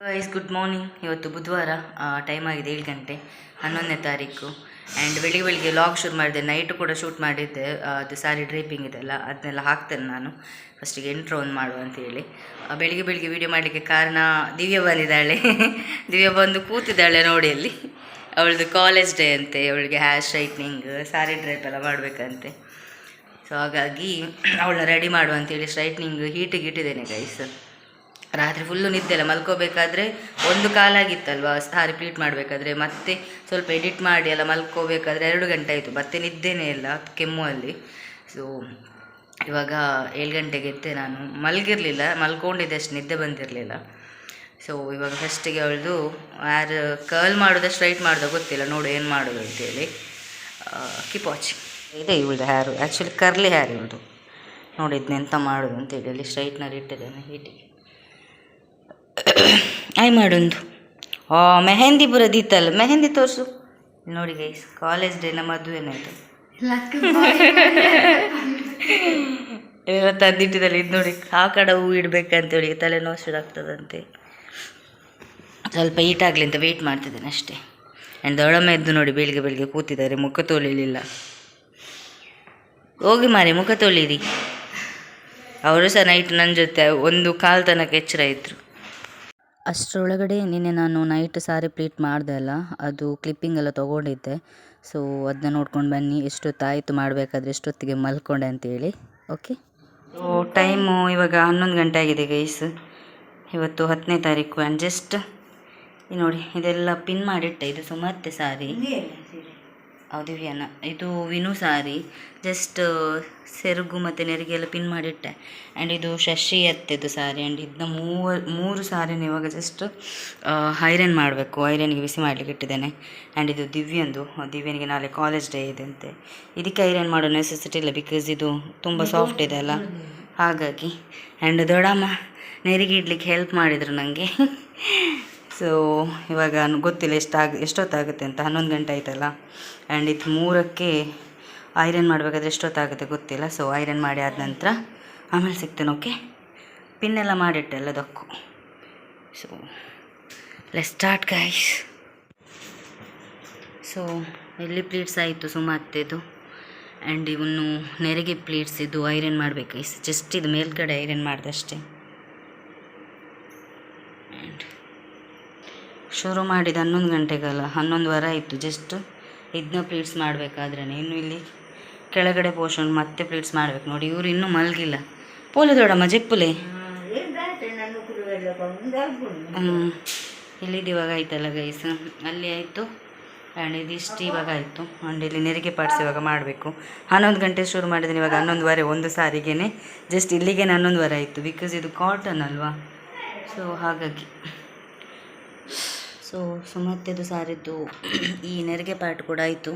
Guys good morning ಇವತ್ತು ಬುಧವಾರ time ಆಗಿದೆ ಏಳು ಗಂಟೆ, ಹನ್ನೊಂದನೇ ತಾರೀಕು. ಆ್ಯಂಡ್ ಬೆಳಿಗ್ಗೆ ಬೆಳಿಗ್ಗೆ ಲಾಗ್ ಶುರು ಮಾಡಿದೆ. ನೈಟು ಕೂಡ ಶೂಟ್ ಮಾಡಿದ್ದೆ. ಅದು ಸಾರಿ ಡ್ರೇಪಿಂಗ್ ಇದೆಲ್ಲ ಅದನ್ನೆಲ್ಲ ಹಾಕ್ತೇನೆ ನಾನು. ಫಸ್ಟಿಗೆ ಎಂಟ್ರೋ ಒಂದು ಮಾಡುವ ಅಂತೇಳಿ ಬೆಳಿಗ್ಗೆ ಬೆಳಿಗ್ಗೆ ವೀಡಿಯೋ ಮಾಡಲಿಕ್ಕೆ ಕಾರಣ ದಿವ್ಯ ಬಂದಿದ್ದಾಳೆ. ದಿವ್ಯ ಬಂದು ಕೂತಿದ್ದಾಳೆ ನೋಡಿ ಅಲ್ಲಿ. ಅವಳದು ಕಾಲೇಜ್ ಡೇ ಅಂತೆ. ಅವಳಿಗೆ ಹೇರ್ ಸ್ಟ್ರೈಟ್ನಿಂಗ್ ಸಾರಿ ಡ್ರೈಪ್ ಎಲ್ಲ ಮಾಡಬೇಕಂತೆ. ಸೊ ಹಾಗಾಗಿ ಅವಳನ್ನ ರೆಡಿ ಮಾಡುವ ಅಂತೇಳಿ ಸ್ಟ್ರೈಟ್ನಿಂಗ್ ಹೀಟಿಗೆ ಇಟ್ಟಿದ್ದೇನೆ ಗೈಸ್ ರಾತ್ರಿ ಫುಲ್ಲು ನಿದ್ದೆ ಇಲ್ಲ ಮಲ್ಕೋಬೇಕಾದ್ರೆ ಒಂದು ಕಾಲಾಗಿತ್ತಲ್ವಾ ಸಹ ರಿಪೀಟ್ ಮಾಡಬೇಕಾದ್ರೆ, ಮತ್ತೆ ಸ್ವಲ್ಪ ಎಡಿಟ್ ಮಾಡಿ ಎಲ್ಲ ಮಲ್ಕೋಬೇಕಾದ್ರೆ ಎರಡು ಗಂಟೆ ಆಯಿತು, ಮತ್ತೆ ನಿದ್ದೆನೇ ಇಲ್ಲ, ಕೆಮ್ಮು ಅಲ್ಲಿ. ಸೊ ಇವಾಗ ಏಳು ಗಂಟೆಗೆ ಎದ್ದೆ ನಾನು. ಮಲಗಿರಲಿಲ್ಲ, ಮಲ್ಕೊಂಡಿದ್ದೆ ಅಷ್ಟು, ನಿದ್ದೆ ಬಂದಿರಲಿಲ್ಲ. ಸೊ ಇವಾಗ ಫಸ್ಟಿಗೆ ಅವಳದು, ಯಾರು ಕರ್ಲ್ ಮಾಡೋದ ಸ್ಟ್ರೈಟ್ ಮಾಡಿದ ಗೊತ್ತಿಲ್ಲ, ನೋಡು ಏನು ಮಾಡೋದು ಅಂತೇಳಿ. ಕೀಪ್ ವಾಚಿಂಗ್ ಇದೆ ಇವಳ್ದು ಹ್ಯಾರು ಆ್ಯಕ್ಚುಲಿ ಕರ್ಲಿ ಹ್ಯಾರ್ ಇವಳ್ದು. ನೋಡಿ ಇದನ್ನ ಎಂತ ಮಾಡೋದು ಅಂತೇಳಿ, ಅಲ್ಲಿ ಸ್ಟ್ರೈಟ್ನಲ್ಲಿ ಇಟ್ಟಿದ್ದೇನೆ ಹೀಟಿಗೆ ಆಯ್ ಮಾಡೊಂದು. ಓ ಮೆಹಂದಿ ಬರೋದಿತ್ತಲ್ಲ. ಮೆಹಂದಿ ತೋರಿಸು. ನೋಡಿ ಗೈಸ್ ಕಾಲೇಜ್ ಡೇ ನಮ್ಮ ಮದುವೆನಾಯ್ತು ಎಲ್ಲ ತಂದಿಟ್ಟಿದಲ್ಲಿ ಇದು ನೋಡಿ ಆ ಕಡೆ ಹೂ ಇಡ್ಬೇಕಂತೇಳಿ ತಲೆನೋವು ಶುರುವಾಗ್ತದಂತೆ ಸ್ವಲ್ಪ ಹೀಟ್ ಆಗಲಿ ಅಂತ ವೆಯ್ಟ್ ಮಾಡ್ತಿದ್ದೇನೆ ಅಷ್ಟೇ. ಆ್ಯಂಡ್ ದೊಡಮ್ಮ ಎದ್ದು ನೋಡಿ ಬೆಳಿಗ್ಗೆ ಬೆಳಿಗ್ಗೆ ಕೂತಿದ್ದಾರೆ. ಮುಖ ತೊಳಿಲಿಲ್ಲ. ಹೋಗಿ ಮಾರಿ ಮುಖ ತೊಳಿರಿ. ಅವರು ಸಹ ನೈಟ್ ನನ್ನ ಜೊತೆ ಒಂದು ಕಾಲು ತನಕ ಎಚ್ಚರ ಇದ್ದರು ಅಷ್ಟರೊಳಗಡೆ ನಿನ್ನೆ ನಾನು ನೈಟ್ ಸಾರಿ ಪ್ಲೀಟ್ ಮಾಡಿದೆ ಅಲ್ಲ, ಅದು ಕ್ಲಿಪ್ಪಿಂಗ್ ಎಲ್ಲ ತೊಗೊಂಡಿದ್ದೆ. ಸೊ ಅದನ್ನ ನೋಡ್ಕೊಂಡು ಬನ್ನಿ, ಎಷ್ಟೊತ್ತಾಯಿತು ಮಾಡಬೇಕಾದ್ರೆ ಎಷ್ಟೊತ್ತಿಗೆ ಮಲ್ಕೊಂಡೆ ಅಂತೇಳಿ ಓಕೆ ಸೊ ಟೈಮು ಇವಾಗ ಹನ್ನೊಂದು ಗಂಟೆ ಆಗಿದೆ ಗೈಸ್ ಇವತ್ತು ಹತ್ತನೇ ತಾರೀಕು ಆ್ಯಂಡ್ ಜಸ್ಟ್ ನೋಡಿ, ಇದೆಲ್ಲ ಪಿನ್ ಮಾಡಿಟ್ಟೆ ಇದು ಸುಮತ್ತೆ ಸಾರಿ. ಹೌದು ವಿಯನ ಇದು ವಿನು ಸಾರಿ. ಜಸ್ಟ್ ಸೆರಗು ಮತ್ತು ನೆರಿಗೆ ಎಲ್ಲ ಪಿನ್ ಮಾಡಿಟ್ಟೆ. ಆ್ಯಂಡ್ ಇದು ಶಶಿ ಅತ್ತೆದು ಸಾರಿ. ಆ್ಯಂಡ್ ಇದನ್ನ ಮೂವ ಮೂರು ಸಾರಿನ ಇವಾಗ ಜಸ್ಟ್ ಐರನ್ ಮಾಡಬೇಕು. ಐರನ್ಗೆ ಬಿಸಿ ಮಾಡಲಿಕ್ಕೆ ಇಟ್ಟಿದ್ದೇನೆ. ಆ್ಯಂಡ್ ಇದು ದಿವ್ಯಂದು. ದಿವ್ಯನಿಗೆ ನಾಳೆ ಕಾಲೇಜ್ ಡೇ ಇದೆ ಅಂತೆ. ಇದಕ್ಕೆ ಐರನ್ ಮಾಡೋ ನೆಸೆಸಿಟಿ ಇಲ್ಲ ಬಿಕಾಸ್ ಇದು ತುಂಬ ಸಾಫ್ಟ್ ಇದೆ ಅಲ್ಲ. ಹಾಗಾಗಿ ಆ್ಯಂಡ್ ದೊಡ್ಡಮ್ಮ ನೆರಿಗೆ ಇಡ್ಲಿಕ್ಕೆ ಹೆಲ್ಪ್ ಮಾಡಿದರು ನನಗೆ ಸೊ ಇವಾಗ ಗೊತ್ತಿಲ್ಲ ಗೊತ್ತಿಲ್ಲ ಎಷ್ಟಾಗ ಎಷ್ಟೊತ್ತಾಗುತ್ತೆ ಅಂತ, ಹನ್ನೊಂದು ಗಂಟೆ ಆಯ್ತಲ್ಲ. ಆ್ಯಂಡ್ ಇದು ಮೂರಕ್ಕೆ ಐರನ್ ಮಾಡಬೇಕಾದ್ರೆ ಎಷ್ಟೊತ್ತಾಗುತ್ತೆ ಗೊತ್ತಿಲ್ಲ. ಸೊ ಐರನ್ ಮಾಡಿ ಆದ ನಂತರ ಆಮೇಲೆ ಸಿಗ್ತೇನೆ ಓಕೆ ಪಿನ್ನೆಲ್ಲ ಮಾಡಿಟ್ಟೆ ಎಲ್ಲದಕ್ಕೂ. So let start guys so ಎಲ್ಲಿ ಪ್ಲೀಟ್ಸ್ ಆಯಿತು ಸುಮಾರ್ತೆದು ಆ್ಯಂಡ್ ಇವನು ನೆರಿಗೆ ಪ್ಲೀಟ್ಸ್ ಇದು ಐರನ್ ಮಾಡಬೇಕು. ಜಸ್ಟ್ ಇದು ಮೇಲ್ಗಡೆ ಐರನ್ ಮಾಡಿದಷ್ಟೇ ಆ್ಯಂಡ್ ಶುರು ಮಾಡಿದ ಹನ್ನೊಂದು ಗಂಟೆಗಲ್ಲ ಹನ್ನೊಂದು ವಾರ ಆಯಿತು. ಜಸ್ಟ್ ಇದನ್ನ ಪ್ಲೀಟ್ಸ್ ಮಾಡಬೇಕಾದ್ರೆ ಇನ್ನು ಇಲ್ಲಿ ಕೆಳಗಡೆ ಪೋರ್ಷನ್ ಮತ್ತೆ ಪ್ಲೀಟ್ಸ್ ಮಾಡಬೇಕು. ನೋಡಿ, ಇವರು ಇನ್ನೂ ಮಲಗಿಲ್ಲ. ಪೋಲೆ ದೊಡಮ್ಮ ಜೆಪ್ಪುಲೆ ಹ್ಞೂ ಇಲ್ಲಿದ್ದು ಇವಾಗ ಆಯ್ತಲ್ಲ ಗೈಸ್ ಅಲ್ಲಿ ಆಯಿತು. ಆ್ಯಂಡ್ ಇದಿಷ್ಟು ಇವಾಗ ಆಯಿತು. ಆ್ಯಂಡ್ ಇಲ್ಲಿ ನೆರಿಗೆ ಪಾರ್ಟ್ಸ್ ಇವಾಗ ಮಾಡಬೇಕು. ಹನ್ನೊಂದು ಗಂಟೆ ಶುರು ಮಾಡಿದ್ದೀನಿ ಇವಾಗ ಹನ್ನೊಂದುವರೆ, ಒಂದು ಸಾರಿಗೆನೆ. ಜಸ್ಟ್ ಇಲ್ಲಿಗೆ ಹನ್ನೊಂದುವರೆ ಆಯಿತು. ಬಿಕಾಸ್ ಇದು ಕಾಟನ್ ಅಲ್ವಾ? ಸೊ ಹಾಗಾಗಿ. ಸೊ ಸುಮತ್ತೆದು ಸಾರಿದ್ದು ಈ ನೆರಿಗೆ ಪಾರ್ಟ್ ಕೂಡ ಆಯಿತು.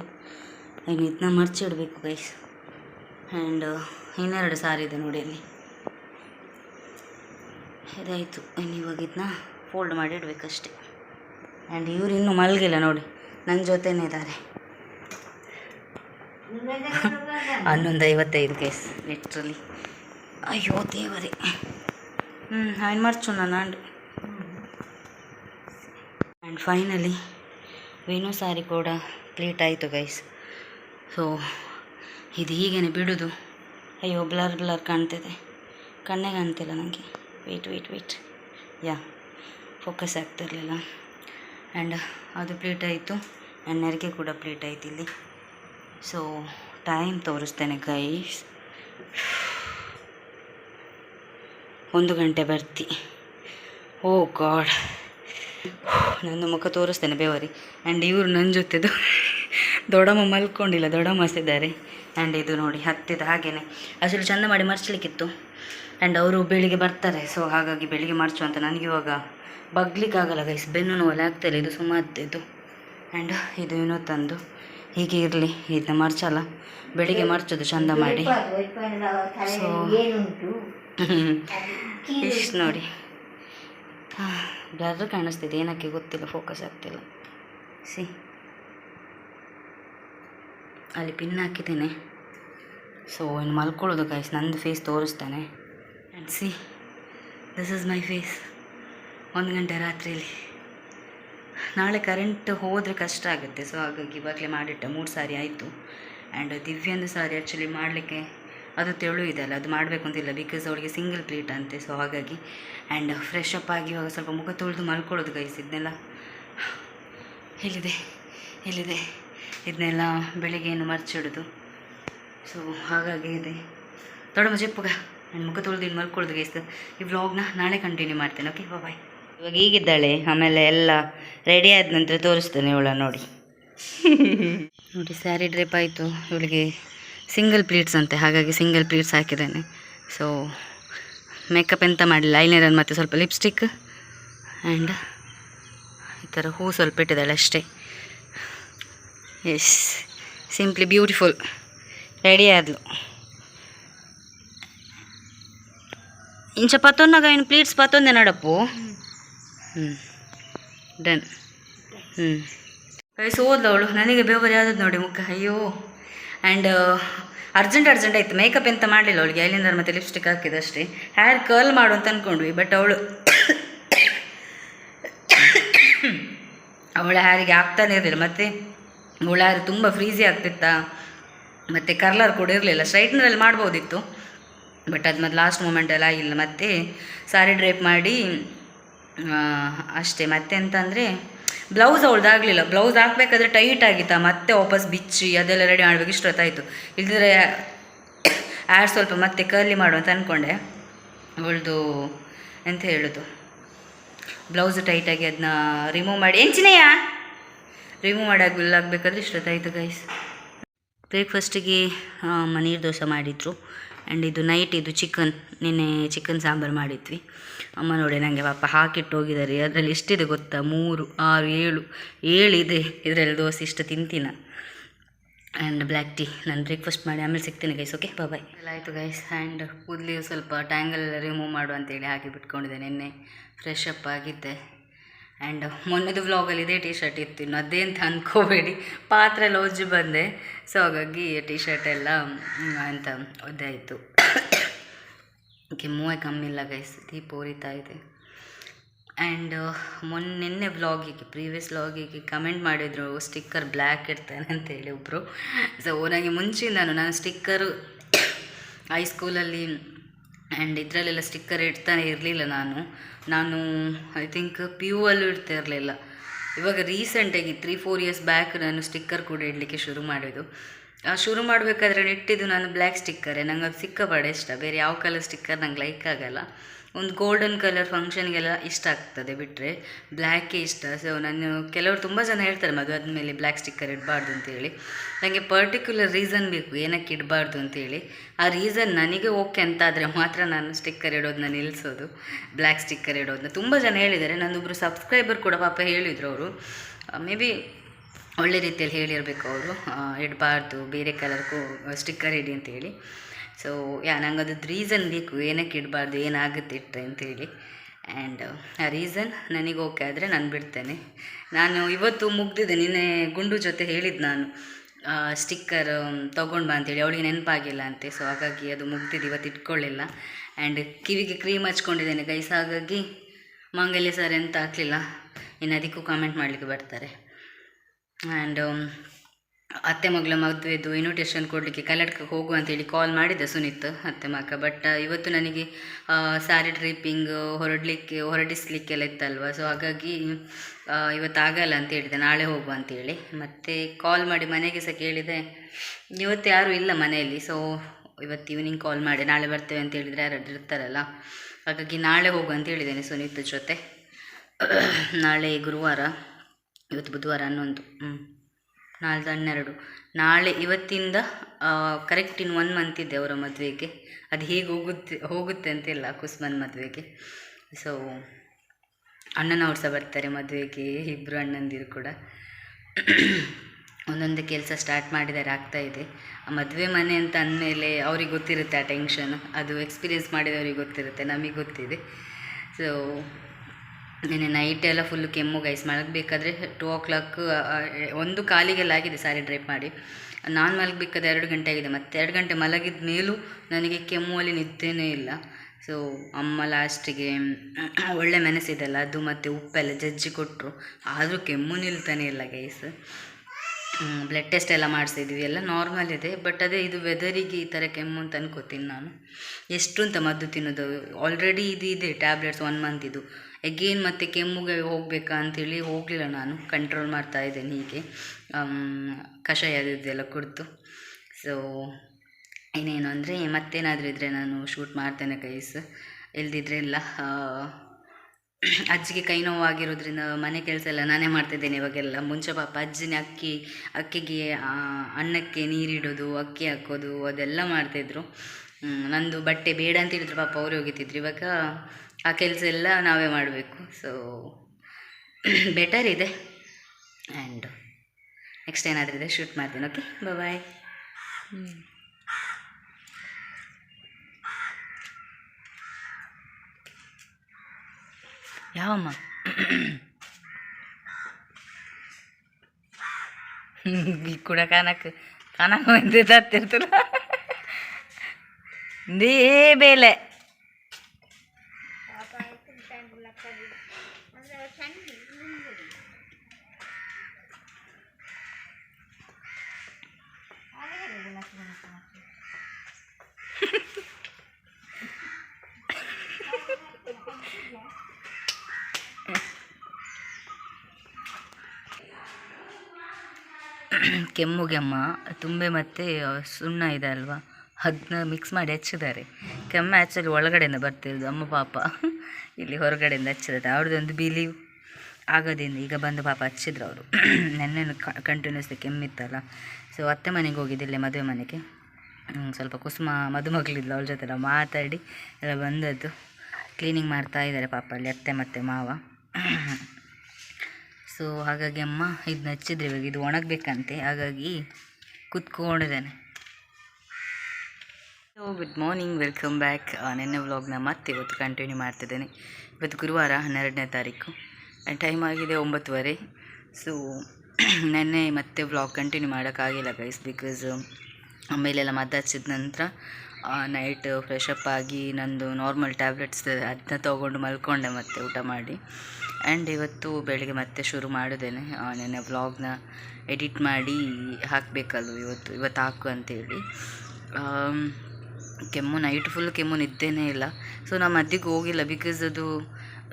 ಇನ್ನು ಇದನ್ನ ಮರ್ಚಿಡಬೇಕು ಗೈಸ್ ಆ್ಯಂಡ್ ಇನ್ನೆರಡು ಸಾರಿದೆ ನೋಡಿ ಇಲ್ಲಿ. ಇದಾಯಿತು. ಇನ್ನು ಇವಾಗ ಇದನ್ನ ಫೋಲ್ಡ್ ಮಾಡಿ ಇಡಬೇಕಷ್ಟೆ. ಆ್ಯಂಡ್ ಇವ್ರು ಇನ್ನೂ ಮಲಗಿಲ್ಲ ನೋಡಿ. ನನ್ನ ಜೊತೆನೇ ಇದ್ದಾರೆ ಹನ್ನೊಂದು ಐವತ್ತೈದು ಗೈಸ್ ಲಿಟ್ರಲಿ ಅಯ್ಯೋ ದೇವರೇ. ಹ್ಞೂ ಹಾಯ್ ಮರ್ಚು ನಾನು ಆ್ಯಂಡ್ ಫೈನಲಿ ವೇಣು ಸಾರಿ ಕೂಡ ಪ್ಲೇಟ್ ಆಯಿತು ಗೈಸ್ ಸೊ ಇದು ಹೀಗೇನೆ ಬಿಡೋದು ಅಯ್ಯೋ ಬ್ಲರ್ ಬ್ಲರ್ ಕಾಣ್ತಿದೆ ಕಣ್ಣೇ ಕಾಣ್ತಿಲ್ಲ ನನಗೆ wait wait wait yeah focus ಆಗ್ತಿರಲಿಲ್ಲ ಆ್ಯಂಡ್ ಅದು ಪ್ಲೇಟ್ ಆಯಿತು ಆ್ಯಂಡ್ ನೆರಿಗೆ ಕೂಡ ಪ್ಲೇಟ್ ಆಯ್ತು ಇಲ್ಲಿ ಸೊ ಟೈಮ್ ತೋರಿಸ್ತೇನೆ ಗೈಸ್ ಒಂದು ಗಂಟೆ ಬರ್ತಿ ಓ ಗಾಡ್ ನನ್ನ ಮುಖ ತೋರಿಸ್ತೇನೆ ಬೇವರಿ. ಆ್ಯಂಡ್ ಇವರು ನನ್ನ ಜೊತೆದು. ದೊಡ್ಡಮ್ಮ ಮಲ್ಕೊಂಡಿಲ್ಲ, ದೊಡ್ಡಮ್ಮ ಮಸಿದ್ದಾರೆ ಆ್ಯಂಡ್ ಇದು ನೋಡಿ, ಹತ್ತಿದ ಹಾಗೇನೆ. ಅಸಲು ಚಂದ ಮಾಡಿ ಮರ್ಚಲಿಕ್ಕಿತ್ತು. ಆ್ಯಂಡ್ ಅವರು ಬೆಳಿಗ್ಗೆ ಬರ್ತಾರೆ ಸೊ ಹಾಗಾಗಿ ಬೆಳಿಗ್ಗೆ ಮರ್ಚು ಅಂತ ನನಗೆ ಇವಾಗ ಬಗ್ಲಿಕ್ಕಾಗಲ್ಲ ಗೈಸ್ ಬೆನ್ನು ನೋವಲ್ಲಿ ಆಗ್ತಾಯಿಲ್ಲ ಇದು ಸುಮಾರ್ತಿದ್ದು ಆ್ಯಂಡ್ ಇದು ಇನ್ನೂ ತಂದು. ಹೀಗೆ ಇರಲಿ ಇದನ್ನ ಮರ್ಚಲ್ಲ. ಬೆಳಿಗ್ಗೆ ಮರ್ಚೋದು ಚಂದ ಮಾಡಿ. ಸೊ ಇಷ್ಟು ನೋಡಿ. ಬ್ಲರ್ ಕಾಣಿಸ್ತಿದೆ. ಏನಕ್ಕೆ ಗೊತ್ತಿಲ್ಲ ಫೋಕಸ್ ಆಗ್ತಿಲ್ಲ. ಸಿ. ಅಲ್ಲಿ ಪಿನ್ ಹಾಕಿದ್ದೇನೆ. ಸೊ ಇನ್ನು ಮಲ್ಕೊಳ್ಳೋದು ಗೈಸ್ ನಂದು ಫೇಸ್ ತೋರಿಸ್ತಾನೆ. And see this is my face ಒಂದು ಗಂಟೆ ರಾತ್ರಿಯಲ್ಲಿ ನಾಳೆ ಕರೆಂಟ್ ಹೋದರೆ ಕಷ್ಟ ಆಗುತ್ತೆ. ಸೊ ಹಾಗಾಗಿ ಇವಾಗಲೇ ಮಾಡಿಟ್ಟೆ ಮೂರು ಸಾರಿ ಆಯಿತು. ಆ್ಯಂಡ್ ದಿವ್ಯಂದು ಸಾರಿ ಆ್ಯಕ್ಚುಲಿ ಮಾಡಲಿಕ್ಕೆ ಅದು ತೆಳು ಇದೆ ಅಲ್ಲ ಅದು ಮಾಡಬೇಕು ಅಂತಿಲ್ಲ ಬಿಕಾಸ್ ಅವಳಿಗೆ ಸಿಂಗಲ್ ಪ್ಲೇಟ್ ಅಂತೆ ಸೊ ಹಾಗಾಗಿ. ಆ್ಯಂಡ್ ಫ್ರೆಶ್ ಅಪ್ ಆಗಿ ಇವಾಗ ಸ್ವಲ್ಪ ಮುಖ ತೊಳೆದು ಮಲ್ಕೊಳ್ಳೋದು ಗೈಸ್ ಇದನ್ನೆಲ್ಲ. ಎಲ್ಲಿದೆ? ಎಲ್ಲಿದೆ? ಇದನ್ನೆಲ್ಲ ಬೆಳಿಗ್ಗೆ ಏನು ಮರ್ಚಿಡೋದು? ಸೊ ಹಾಗಾಗಿ ಇದೆ. ತೊಡಮ ಚಿಪ್ಪುಗ. ನಾನು ಮುಖ ತೊಳೆದು ಇನ್ನು ಮಲ್ಕೊಳ್ಳೋದು ಗೈಸ್ ಈ ವ್ಲಾಗ್ನ ನಾಳೆ ಕಂಟಿನ್ಯೂ ಮಾಡ್ತೇನೆ ಓಕೆ ಬಾಯ್ ಇವಾಗ ಈಗಿದ್ದಾಳೆ ಆಮೇಲೆ ಎಲ್ಲ ರೆಡಿ ಆದ ನಂತರ ತೋರಿಸ್ತೇನೆ ಇವಳ ನೋಡಿ. ನೋಡಿ ಸ್ಯಾರಿ ಡ್ರೆಪ್ ಆಯಿತು. ಇವಳಿಗೆ ಸಿಂಗಲ್ ಪ್ಲೀಟ್ಸ್ ಅಂತೆ, ಹಾಗಾಗಿ ಸಿಂಗಲ್ ಪ್ಲೀಟ್ಸ್ ಹಾಕಿದ್ದೇನೆ. ಸೊ ಮೇಕಪ್ ಎಂತ ಮಾಡಲಿಲ್ಲ ಐಲೈನರ್ ಮತ್ತು ಸ್ವಲ್ಪ ಲಿಪ್ಸ್ಟಿಕ್ ಆ್ಯಂಡ್ ಈ ಥರ ಹೂ ಸ್ವಲ್ಪ ಇಟ್ಟಿದ್ದಾಳೆ ಅಷ್ಟೇ. ಎಸ್ ಸಿಂಪ್ಲಿ ಬ್ಯೂಟಿಫುಲ್ ರೆಡಿ ಆದ್ಲು. ಇಂಚ ಪತ್ತೊಂದಾಗ ಏನು ಪ್ಲೀಟ್ಸ್ ಪತ್ತೊಂದೆ ನಡಪ್ಪು. ಹ್ಞೂ ಡನ್ ಹ್ಞೂ ಕೈಸ್ ಓದ್ಲವಳು ನನಗೆ ಬೇವರಿ ಆದದ್ದು ನೋಡಿ ಮುಖ, ಅಯ್ಯೋ. ಆ್ಯಂಡ್ ಅರ್ಜೆಂಟ್ ಅರ್ಜೆಂಟ್ ಆಯಿತು. ಮೇಕಪ್ ಎಂತ ಮಾಡಲಿಲ್ಲ ಅವಳಿಗೆ. ಐಲಿನರ್ ಮತ್ತು ಲಿಪ್ಸ್ಟಿಕ್ ಹಾಕಿದಷ್ಟೇ ಹೇರ್ ಕರ್ಲ್ ಮಾಡು ಅಂತ ಅಂದ್ಕೊಂಡ್ವಿ ಬಟ್ ಅವಳು ಅವಳ ಹ್ಯಾರಿಗೆ ಆಗ್ತಾನೆ ಇರಲಿಲ್ಲ. ಮತ್ತು ಅವಳ ಹ್ಯಾರಿ ತುಂಬ ಫ್ರೀಸಿ ಆಗ್ತಿತ್ತಾ? ಮತ್ತು ಕರ್ಲರ್ ಕೂಡ ಇರಲಿಲ್ಲ. ಸ್ಟ್ರೈಟ್ನರಲ್ಲಿ ಮಾಡ್ಬೋದಿತ್ತು ಬಟ್ ಅದು ಮತ್ತು ಲಾಸ್ಟ್ ಮೂಮೆಂಟಲ್ಲಿ ಆಗಿಲ್ಲ. ಮತ್ತು ಸಾರಿ ಡ್ರೇಪ್ ಮಾಡಿ ಅಷ್ಟೇ. ಮತ್ತೆ ಅಂತಂದರೆ ಬ್ಲೌಸ್ ಅವಳ್ದಾಗಲಿಲ್ಲ. ಬ್ಲೌಸ್ ಹಾಕಬೇಕಾದ್ರೆ ಟೈಟ್ ಆಗಿತ್ತಾ. ಮತ್ತೆ ವಾಪಸ್ ಬಿಚ್ಚಿ, ಅದೆಲ್ಲ ರೆಡಿ ಮಾಡಬೇಕು. ಇಷ್ಟೊತ್ತಾಯಿತು ಇಲ್ದಿದ್ರೆ ಆ್ಯಡ್ ಸ್ವಲ್ಪ ಮತ್ತೆ ಕರ್ಲಿ ಮಾಡು ಅಂತ ಅಂದ್ಕೊಂಡೆ ಅವಳದು ಎಂತ ಹೇಳೋದು? ಬ್ಲೌಸ್ ಟೈಟಾಗಿ ಅದನ್ನ ರಿಮೂವ್ ಮಾಡಿ. ಎಂಚಿನೆಯ ರಿಮೂವ್ ಮಾಡಾಗಿ ಆಗಬೇಕಾದ್ರೆ ಇಷ್ಟೊತ್ತಾಯಿತು ಗೈಸ್ ಬ್ರೇಕ್ಫಾಸ್ಟಿಗೆ ನೀರು ದೋಸೆ ಮಾಡಿದರು. ಆ್ಯಂಡ್ ಇದು ನೈಟ್ ಇದು ಚಿಕನ್ ನಿನ್ನೆ ಚಿಕನ್ ಸಾಂಬಾರು ಮಾಡಿದ್ವಿ. ಅಮ್ಮ ನೋಡಿ ನನಗೆ ಪಾಪ ಹಾಕಿಟ್ಟು ಹೋಗಿದ್ದಾರೆ ಅದರಲ್ಲಿ ಎಷ್ಟಿದೆ ಗೊತ್ತಾ? ಮೂರು, ಆರು, ಏಳು ಏಳಿದೆ ಇದರಲ್ಲಿ ದೋಸೆ ಇಷ್ಟು ತಿಂತೀನ. ಆ್ಯಂಡ್ ಬ್ಲ್ಯಾಕ್ ಟೀ ನಾನು ಬ್ರೇಕ್ಫಾಸ್ಟ್ ಮಾಡಿ ಆಮೇಲೆ ಸಿಗ್ತೀನಿ ಗೈಸ್ ಓಕೆ ಬಾಯ್ ಎಲ್ಲ ಆಯಿತು ಗೈಸ್ ಆ್ಯಂಡ್ ಕೂದಲಿ ಸ್ವಲ್ಪ ಟ್ಯಾಂಗಲೆಲ್ಲ ರಿಮೂವ್ ಮಾಡು ಅಂತೇಳಿ ಹಾಕಿ ಬಿಟ್ಕೊಂಡಿದ್ದೆ ನಿನ್ನೆ. ಫ್ರೆಶ್ ಅಪ್ ಆಗಿದ್ದೆ. ಆ್ಯಂಡ್ ಮೊನ್ನೆದು ವ್ಲಾಗಲ್ಲಿ ಇದೇ ಟೀ ಶರ್ಟ್ ಇತ್ತು ಇನ್ನು ಅದೇ ಅಂತ ಅಂದ್ಕೋಬೇಡಿ ಪಾತ್ರೆ ಎಲ್ಲ ಬಂದೆ. ಸೊ ಹಾಗಾಗಿ ಟೀ ಶರ್ಟ್ ಎಲ್ಲ ಅಂತ ಒದ್ದಾಯಿತು ಕೆಮ್ಮುವೆ ಕಮ್ಮಿ ಇಲ್ಲ ಗೈಸ್ ದೀಪ ಉರಿತಾ ಇದೆ. ಆ್ಯಂಡ್ ಮೊನ್ನೆ ವ್ಲಾಗಿಗೆ ಪ್ರೀವಿಯಸ್ ವ್ಲಾಗಿಗೆ ಕಮೆಂಟ್ ಮಾಡಿದರು ಸ್ಟಿಕ್ಕರ್ ಬ್ಲ್ಯಾಕ್ ಇರ್ತಾನೆ ಅಂತೇಳಿ ಒಬ್ಬರು ಸೊ ನನಗೆ ಮುಂಚೆಯಿಂದನು ನಾನು ಸ್ಟಿಕ್ಕರು ಹೈಸ್ಕೂಲಲ್ಲಿ ಆ್ಯಂಡ್ ಇದರಲ್ಲೆಲ್ಲ ಸ್ಟಿಕ್ಕರ್ ಇಡ್ತಾನೆ ಇರಲಿಲ್ಲ ನಾನು. ನಾನು ಐ ಥಿಂಕ್ ಪಿ ಯು ಅಲ್ಲೂ ಇಡ್ತಾ ಇರಲಿಲ್ಲ. ಇವಾಗ ರೀಸೆಂಟಾಗಿ ತ್ರೀ ಫೋರ್ ಇಯರ್ಸ್ ಬ್ಯಾಕ್ ನಾನು ಸ್ಟಿಕ್ಕರ್ ಕೂಡ ಇಡಲಿಕ್ಕೆ ಶುರು ಮಾಡಿದ್ದು. ಶುರು ಮಾಡಬೇಕಾದ್ರೆ ಇಟ್ಟಿದ್ದು ನಾನು ಬ್ಲ್ಯಾಕ್ ಸ್ಟಿಕ್ಕರೇ ನಂಗೆ ಅದು ಸಿಕ್ಕಾಪಡೆ ಇಷ್ಟ. ಬೇರೆ ಯಾವ ಕಲರ್ ಸ್ಟಿಕ್ಕರ್ ನಂಗೆ ಲೈಕ್ ಆಗಲ್ಲ. ಒಂದು ಗೋಲ್ಡನ್ ಕಲರ್ ಫಂಕ್ಷನ್ಗೆಲ್ಲ ಇಷ್ಟ ಆಗ್ತದೆ ಬಿಟ್ಟರೆ ಬ್ಲ್ಯಾಕೇ ಇಷ್ಟ. ಸೊ ನಾನು ಕೆಲವರು ತುಂಬ ಜನ ಹೇಳ್ತಾರೆ ಮದುವೆ ಆದಮೇಲೆ ಬ್ಲ್ಯಾಕ್ ಸ್ಟಿಕ್ಕರ್ ಇಡಬಾರ್ದು ಅಂತೇಳಿ ನನಗೆ ಪರ್ಟಿಕ್ಯುಲರ್ ರೀಸನ್ ಬೇಕು, ಏನಕ್ಕೆ ಇಡಬಾರ್ದು ಅಂತೇಳಿ ಆ ರೀಸನ್ ನನಗೆ ಓಕೆ ಅಂತ ಆದರೆ ಮಾತ್ರ ನಾನು ಸ್ಟಿಕ್ಕರ್ ಇಡೋದನ್ನ ನಿಲ್ಲಿಸೋದು ಬ್ಲ್ಯಾಕ್ ಸ್ಟಿಕ್ಕರ್ ಇಡೋದನ್ನ ತುಂಬ ಜನ ಹೇಳಿದ್ದಾರೆ ನನ್ನೊಬ್ಬರು ಸಬ್ಸ್ಕ್ರೈಬರ್ ಕೂಡ ಪಾಪ ಹೇಳಿದರು ಅವರು. ಮೇ ಬಿ ಒಳ್ಳೆ ರೀತಿಯಲ್ಲಿ ಹೇಳಿರಬೇಕು ಅವರು. ಇಡಬಾರ್ದು, ಬೇರೆ ಕಲರ್ಗೂ ಸ್ಟಿಕ್ಕರ್ ಇಡಿ ಅಂತೇಳಿ ಸೊ ಯಾ ನಂಗೆ ಅದ್ರದ್ದು ರೀಸನ್ ಬೇಕು. ಏನಕ್ಕೆ ಇಡಬಾರ್ದು, ಏನಾಗುತ್ತೆ ಇಟ್ಟರೆ ಅಂತೇಳಿ. ಆ್ಯಂಡ್ ಆ ರೀಸನ್ ನನಗೆ ಓಕೆ ಆದರೆ ನಾನು ಬಿಡ್ತೇನೆ. ನಾನು ಇವತ್ತು ಮುಗ್ದಿದೆ. ನಿನ್ನೆ ಗುಂಡು ಜೊತೆ ಹೇಳಿದ್ದು ನಾನು. ಸ್ಟಿಕ್ಕರ್ ತೊಗೊಂಡು ಬಾ ಅಂತೇಳಿ. ಅವಳಿಗೆ ನೆನಪಾಗಿಲ್ಲ ಅಂತೆ. ಸೊ ಹಾಗಾಗಿ ಅದು ಮುಗ್ದಿದ್ದು ಇವತ್ತು ಇಟ್ಕೊಳ್ಳಿಲ್ಲ. ಆ್ಯಂಡ್ ಕಿವಿಗೆ ಕ್ರೀಮ್ ಹಚ್ಕೊಂಡಿದ್ದೇನೆ ಗೈಸ್ ಹಾಗಾಗಿ ಮಾಂಗಲ್ಯ ಸರ್ ಎಂತ ಹಾಕಲಿಲ್ಲ. ಇನ್ನು ಅದಕ್ಕೂ ಕಾಮೆಂಟ್ ಮಾಡಲಿಕ್ಕೆ ಬರ್ತಾರೆ. ಆ್ಯಂಡ್ ಅತ್ತೆ ಮಗಳ ಮದುವೆದು ಇನ್ವಿಟೇಷನ್ ಕೊಡಲಿಕ್ಕೆ ಕಲ್ಲಡ್ಕಕ್ಕೆ ಹೋಗು ಅಂತೇಳಿ ಕಾಲ್ ಮಾಡಿದ್ದೆ ಸುನೀತ್ ಅತ್ತೆ ಮಗ. ಬಟ್ ಇವತ್ತು ನನಗೆ ಸ್ಯಾರಿ ಡ್ರಿಪ್ಪಿಂಗ್ ಹೊರಡಲಿಕ್ಕೆ, ಹೊರಡಿಸ್ಲಿಕ್ಕೆಲ್ಲ ಇತ್ತಲ್ವ? ಸೊ ಹಾಗಾಗಿ ಇವತ್ತು ಆಗಲ್ಲ ಅಂತ ಹೇಳಿದೆ. ನಾಳೆ ಹೋಗುವ ಅಂತೇಳಿ ಮತ್ತು ಕಾಲ್ ಮಾಡಿ ಮನೆಗೆ ಸಹ ಕೇಳಿದೆ. ಇವತ್ತು ಯಾರೂ ಇಲ್ಲ ಮನೆಯಲ್ಲಿ. ಸೊ ಇವತ್ತು ಈವ್ನಿಂಗ್ ಕಾಲ್ ಮಾಡಿ ನಾಳೆ ಬರ್ತೇವೆ ಅಂತ ಹೇಳಿದರೆ ಯಾರಾದ್ರು ಇರ್ತಾರಲ್ಲ? ಹಾಗಾಗಿ ನಾಳೆ ಹೋಗು ಅಂತ ಹೇಳಿದ್ದೇನೆ ಸುನೀತ್ ಜೊತೆ. ನಾಳೆ ಗುರುವಾರ, ಇವತ್ತು ಬುಧವಾರ ಅನ್ನೊಂದು ಹ್ಞೂ ನಾಳ್ದು ಹನ್ನೆರಡು. ನಾಳೆ ಇವತ್ತಿಂದ ಕರೆಕ್ಟ್ ಇನ್ ಒನ್ ಮಂತ್ ಇದೆ ಅವರ ಮದುವೆಗೆ. ಅದು ಹೇಗೆ ಹೋಗುತ್ತೆ ಹೋಗುತ್ತೆ ಅಂತಿಲ್ಲ ಕುಸ್ಮನ್ ಮದುವೆಗೆ. ಸೊ ಅಣ್ಣನವ್ರು ಸಹ ಬರ್ತಾರೆ ಮದುವೆಗೆ ಇಬ್ಬರು ಅಣ್ಣಂದಿರು ಕೂಡ. ಒಂದೊಂದು ಕೆಲಸ ಸ್ಟಾರ್ಟ್ ಮಾಡಿದ್ದಾರೆ ಆಗ್ತಾ ಇದೆ. ಮದುವೆ ಮನೆ ಅಂತ ಅಂದಮೇಲೆ ಅವ್ರಿಗೆ ಗೊತ್ತಿರುತ್ತೆ ಆ ಟೆನ್ಷನ್ ಅದು ಎಕ್ಸ್ಪೀರಿಯೆನ್ಸ್ ಮಾಡಿದವ್ರಿಗೆ ಗೊತ್ತಿರುತ್ತೆ, ನಮಗೆ ಗೊತ್ತಿದೆ. ಸೊ ನೆನ್ನೆ ನೈಟ್ ಎಲ್ಲ ಫುಲ್ಲು ಕೆಮ್ಮು ಗೈಸ್ ಮಲಗಬೇಕಾದ್ರೆ ಟೂ ಓ ಕ್ಲಾಕ್ ಒಂದು ಕಾಲಿಗೆಲ್ಲ ಆಗಿದೆ ಸಾರಿ ಡ್ರೈಪ್ ಮಾಡಿ. ನಾನು ಮಲಗಬೇಕಾದ್ರೆ ಎರಡು ಗಂಟೆ ಆಗಿದೆ. ಮತ್ತೆ ಎರಡು ಗಂಟೆ ಮಲಗಿದ ಮೇಲೂ ನನಗೆ ಕೆಮ್ಮು ಅಲ್ಲಿ ನಿದ್ದೆನೇ ಇಲ್ಲ. ಸೊ ಅಮ್ಮ ಲಾಸ್ಟಿಗೆ ಒಳ್ಳೆ ಮೆಣಸಿದೆಲ್ಲ ಅದು ಮತ್ತು ಉಪ್ಪೆಲ್ಲ ಜಜ್ಜಿ ಕೊಟ್ಟರು ಆದರೂ ಕೆಮ್ಮು ನಿಲ್ತಾನೆ ಇಲ್ಲ ಗೈಸ್ ಬ್ಲಡ್ ಟೆಸ್ಟ್ ಎಲ್ಲ ಮಾಡಿಸಿದ್ವಿ ಎಲ್ಲ ನಾರ್ಮಲ್ ಇದೆ. ಬಟ್ ಅದೇ ಇದು ವೆದರಿಗೆ ಈ ಥರ ಕೆಮ್ಮು ಅಂತ ಅನ್ಕೋತೀನಿ ನಾನು. ಎಷ್ಟು ಅಂತ ಮದ್ದು ತಿನ್ನೋದು? ಆಲ್ರೆಡಿ ಇದು ಇದೆ ಟ್ಯಾಬ್ಲೆಟ್ಸ್ ಒನ್ ಮಂತ್ ಇದು. ಎಗೇನ್ ಮತ್ತೆ ಕೆಮ್ಮುಗೆ ಹೋಗಬೇಕಾ ಅಂತೇಳಿ ಹೋಗಲಿಲ್ಲ ನಾನು. ಕಂಟ್ರೋಲ್ ಮಾಡ್ತಾ ಇದ್ದೇನೆ ಹೀಗೆ. ಆಮ್, ಕಷಾಯ ಅದೆಲ್ಲ ಕುಡಿದು. ಸೊ ಇನ್ನೇನು ಅಂದರೆ ಮತ್ತೇನಾದರೂ ಇದ್ದರೆ ನಾನು ಶೂಟ್ ಮಾಡ್ತೇನೆ ಕೈಸ್ ಇಲ್ದಿದ್ರೆ ಇಲ್ಲ. ಅಜ್ಜಿಗೆ ಕೈ ನೋವಾಗಿರೋದ್ರಿಂದ ಮನೆ ಕೆಲಸ ಎಲ್ಲ ನಾನೇ ಮಾಡ್ತಿದ್ದೇನೆ ಇವಾಗೆಲ್ಲ. ಮುಂಚೆ ಪಾಪ ಅಜ್ಜಿನೇ ಅಕ್ಕಿ ಅಕ್ಕಿಗೆ ಅನ್ನಕ್ಕೆ ನೀರಿಡೋದು ಅಕ್ಕಿ ಹಾಕೋದು ಅದೆಲ್ಲ ಮಾಡ್ತಿದ್ರು ನಂದು ಬಟ್ಟೆ ಬೇಡ ಅಂತ ಹೇಳಿದ್ರು ಪಾಪ ಅವ್ರು ಹೋಗಿತಿದ್ರು ಇವಾಗ ಆ ಕೆಲಸ ಎಲ್ಲ ನಾವೇ ಮಾಡಬೇಕು. ಸೊ ಬೆಟರ್ ಇದೆ. ಆ್ಯಂಡ್ ನೆಕ್ಸ್ಟ್ ಏನಾದರೂ ಇದೆ ಶೂಟ್ ಮಾಡ್ತೀನಿ ಓಕೆ ಬಾಯ್ ಯಾವಮ್ಮ? ಈಗ ಕೂಡ ಕಾನಕ್ಕೆ ಕಾನಕ್ಕೆ ಬಂದು ಇದೇ ಬೇಲೆ. ಕೆಮ್ಮುಗೆ ಕೆಮ್ಮ ತುಂಬೆ ಮತ್ತು ಸುಣ್ಣ ಇದೆ ಅಲ್ವಾ? ಅದನ್ನ ಮಿಕ್ಸ್ ಮಾಡಿ ಹಚ್ಚಿದ್ದಾರೆ. ಕೆಮ್ಮ ಆ್ಯಕ್ಚುಲಿ ಒಳಗಡೆಯಿಂದ ಬರ್ತಿರೋದು ಅಮ್ಮ ಪಾಪ. ಇಲ್ಲಿ ಹೊರಗಡೆಯಿಂದ ಹಚ್ಚಿದ್ದಾರೆ ಅವ್ರದ್ದೊಂದು ಬಿಲೀವ್ ಆಗೋದಿಂದ ಈಗ ಬಂದು ಪಾಪ ಹಚ್ಚಿದ್ರು ಅವರು. ನೆನ್ನೆ ಕಂಟಿನ್ಯೂಸ್ಲಿ ಕೆಮ್ಮಿತ್ತಲ್ಲ ಸೊ ಅತ್ತೆ ಮನೆಗೆ ಹೋಗಿದ್ದಿಲ್ಲೇ ಮದುವೆ ಮನೆಗೆ. ಸ್ವಲ್ಪ ಕುಸುಮ ಮದುಮಗಳಿದ್ಲು ಅವ್ರ ಜೊತೆ ಎಲ್ಲ ಮಾತಾಡಿ ಎಲ್ಲ ಬಂದದ್ದು. ಕ್ಲೀನಿಂಗ್ ಮಾಡ್ತಾ ಇದ್ದಾರೆ ಪಾಪ ಅಲ್ಲಿ ಅತ್ತೆ ಮತ್ತು ಮಾವ. ಸೊ, ಹಾಗಾಗಿ ಅಮ್ಮ ಇದು ನಚ್ಚಿದ್ರೆ ಇವಾಗ ಇದು ಒಣಗಬೇಕಂತೆ. ಹಾಗಾಗಿ ಕುತ್ಕೊಂಡಿದ್ದೇನೆ. So good morning welcome back ನಿನ್ನೆ ವ್ಲಾಗ್ನ ಮತ್ತೆ ಇವತ್ತು ಕಂಟಿನ್ಯೂ ಮಾಡ್ತಿದ್ದೇನೆ. ಇವತ್ತು ಗುರುವಾರ ಹನ್ನೆರಡನೇ ತಾರೀಕು. ಟೈಮ್ ಆಗಿದೆ ಒಂಬತ್ತುವರೆ. ಸೊ ನೆನ್ನೆ ಮತ್ತೆ ವ್ಲಾಗ್ ಕಂಟಿನ್ಯೂ ಮಾಡೋಕ್ಕಾಗಿಲ್ಲ ಗೈಸ್ ಬಿಕಾಸ್ ಆಮೇಲೆಲ್ಲ ಮದ್ದು ಹಚ್ಚಿದ ನಂತರ ನೈಟ್ ಫ್ರೆಶ್ ಆಗಿ ನಂದು ನಾರ್ಮಲ್ ಟ್ಯಾಬ್ಲೆಟ್ಸ್ ಅದನ್ನ ತೊಗೊಂಡು ಮಲ್ಕೊಂಡೆ ಮತ್ತೆ ಊಟ ಮಾಡಿ. ಆ್ಯಂಡ್ ಇವತ್ತು ಬೆಳಿಗ್ಗೆ ಮತ್ತೆ ಶುರು ಮಾಡಿದ್ದೇನೆ ನೆನ್ನೆ ವ್ಲಾಗ್ನ ಎಡಿಟ್ ಮಾಡಿ ಹಾಕಬೇಕಲ್ವ ಇವತ್ತು ಇವತ್ತು ಹಾಕು ಅಂತೇಳಿ. ಕೆಮ್ಮು ನೈಟ್ ಫುಲ್ ಕೆಮ್ಮು ನಿದ್ದೆನೇ ಇಲ್ಲ. ಸೊ ನಾನು ಮದ್ದಿಗೆ ಹೋಗಿಲ್ಲ ಬಿಕಾಸ್ ಅದು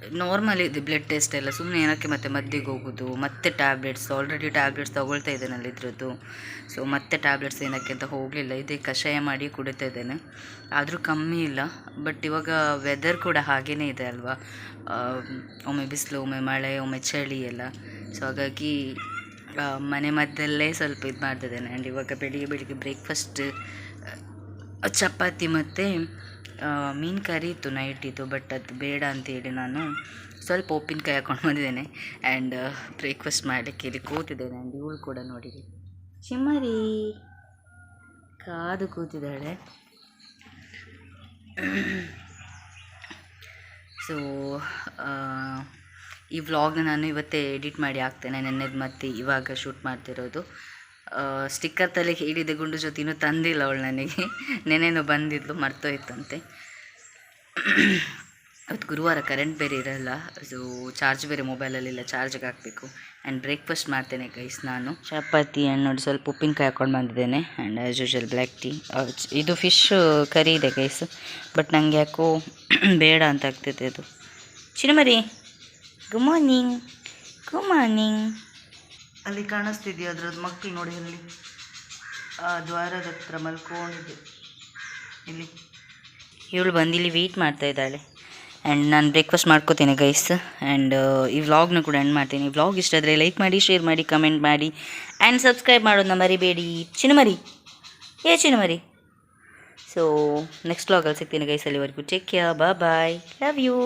ನಾರ್ಮಲ್ ಇದೆ ಬ್ಲಡ್ ಟೆಸ್ಟ್ ಎಲ್ಲ ಸುಮ್ಮನೆ ಏನಕ್ಕೆ ಮತ್ತೆ ಮದ್ದಿಗೆ ಹೋಗೋದು, ಮತ್ತೆ ಟ್ಯಾಬ್ಲೆಟ್ಸ್ ಆಲ್ರೆಡಿ ಟ್ಯಾಬ್ಲೆಟ್ಸ್ ತೊಗೊಳ್ತಾ ಇದ್ದೇನಲ್ಲ ಇದ್ರದ್ದು. ಸೊ ಮತ್ತೆ ಟ್ಯಾಬ್ಲೆಟ್ಸ್ ಏನಕ್ಕೆ ಅಂತ ಹೋಗಲಿಲ್ಲ. ಇದೇ ಕಷಾಯ ಮಾಡಿ ಕುಡಿತಾ ಇದ್ದೇನೆ. ಆದರೂ ಕಮ್ಮಿ ಇಲ್ಲ. ಬಟ್ ಇವಾಗ ವೆದರ್ ಕೂಡ ಹಾಗೇ ಇದೆ ಅಲ್ವಾ? ಒಮ್ಮೆ ಬಿಸಿಲು, ಒಮ್ಮೆ ಮಳೆ, ಒಮ್ಮೆ ಚಳಿ ಎಲ್ಲ. ಸೊ ಹಾಗಾಗಿ ಮನೆ ಮದ್ದಲ್ಲೇ ಸ್ವಲ್ಪ ಇದು ಮಾಡ್ತಿದ್ದೇನೆ ಆ್ಯಂಡ್ ಇವಾಗ ಬೆಳಿಗ್ಗೆ ಬೆಳಿಗ್ಗೆ ಬ್ರೇಕ್ಫಾಸ್ಟ್ ಚಪಾತಿ ಮತ್ತು ಮೀನು ಕರಿ ಇತ್ತು ನೈಟ್ ಇತ್ತು ಬಟ್ ಅದು ಬೇಡ ಅಂತೇಳಿ ನಾನು ಸ್ವಲ್ಪ ಉಪ್ಪಿನಕಾಯಿ ಹಾಕೊಂಡು ಬಂದಿದ್ದೇನೆ ಆ್ಯಂಡ್ ಬ್ರೇಕ್ಫಾಸ್ಟ್ ಮಾಡಲಿಕ್ಕೆ ಇಲ್ಲಿ ಕೂತಿದ್ದೇನೆ ಆ್ಯಂಡ್ ಇವಳು ಕೂಡ ನೋಡಿ ಚಿಮ್ಮರಿ ಕಾದು ಕೂತಿದ್ದಾಳೆ. ಸೊ ಈ ವ್ಲಾಗ್ನ ನಾನು ಇವತ್ತೇ ಎಡಿಟ್ ಮಾಡಿ ಹಾಕ್ತೇನೆ, ನೆನ್ನೆದು ಮತ್ತೆ ಇವಾಗ ಶೂಟ್ ಮಾಡ್ತಿರೋದು. ಸ್ಟಿಕ್ಕರ್ ತಲೆ ಹೇಳಿದೆ ಗುಂಡು ಜೊತೆ ತಂದಿಲ್ಲ ಅವಳು ನನಗೆ. ನೆನೆನೂ ಬಂದಿದ್ಲು, ಮರ್ತೋಯ್ತಂತೆ. ಅವತ್ತು ಗುರುವಾರ ಕರೆಂಟ್ ಬೇರೆ ಇರಲ್ಲ. ಅದು ಚಾರ್ಜ್ ಬೇರೆ ಮೊಬೈಲಲ್ಲಿಲ್ಲ ಚಾರ್ಜ್ಗೆ ಹಾಕಬೇಕು. ಆ್ಯಂಡ್ ಬ್ರೇಕ್ಫಾಸ್ಟ್ ಮಾಡ್ತೇನೆ ಗೈಸ್ ನಾನು. ಚಪಾತಿ ಆ್ಯಂಡ್ ನೋಡಿ ಸ್ವಲ್ಪ ಉಪ್ಪಿನಕಾಯಿ ಹಾಕೊಂಡು ಬಂದಿದ್ದೇನೆ. And as usual black tea ಇದು ಫಿಶ್ ಕರಿ ಇದೆ ಗೈಸ್ ಬಟ್ ನನಗೆ ಯಾಕೋ ಬೇಡ ಅಂತ ಆಗ್ತೈತೆ ಅದು. ಚಿನ್ನಮರಿ ಗುಡ್ ಮಾರ್ನಿಂಗ್ ಗುಡ್ ಮಾರ್ನಿಂಗ್ ಅಲ್ಲಿ ಕಾಣಿಸ್ತಿದೆಯಾ? ಅದ್ರದ್ದು ಮಕ್ಕಳು ನೋಡಿ ಅಲ್ಲಿ. ಆ ದ್ವಾರದ ಹತ್ರ ಮಲ್ಕೊಂಡಿದೆ ಇಲ್ಲಿ. ಇವಳು ಬಂದು ಇಲ್ಲಿ ವೆಯ್ಟ್ ಮಾಡ್ತಾ ಇದ್ದಾಳೆ. ಆ್ಯಂಡ್ ನಾನು ಬ್ರೇಕ್ಫಾಸ್ಟ್ ಮಾಡ್ಕೋತೀನಿ ಗೈಸ್ ಆ್ಯಂಡ್ ಈ ವ್ಲಾಗ್ನ ಕೂಡ ಎಂಡ್ ಮಾಡ್ತೀನಿ. ವ್ಲಾಗ್ ಇಷ್ಟ ಆದರೆ ಲೈಕ್ ಮಾಡಿ ಶೇರ್ ಮಾಡಿ ಕಮೆಂಟ್ ಮಾಡಿ. ಆ್ಯಂಡ್ ಸಬ್ಸ್ಕ್ರೈಬ್ ಮಾಡೋದನ್ನ ಮರಿಬೇಡಿ. ಚಿನ್ನಮರಿ ಏ ಚಿನ್ನಮರಿ ಸೊ ನೆಕ್ಸ್ಟ್ ವ್ಲಾಗಲ್ಲಿ ಸಿಗ್ತೀನಿ ಗೈಸ್ ಅಲ್ಲಿವರೆಗೂ. ಟೇಕ್ ಕೇರ್ ಬಾ ಬಾಯ್ ಲವ್ ಯು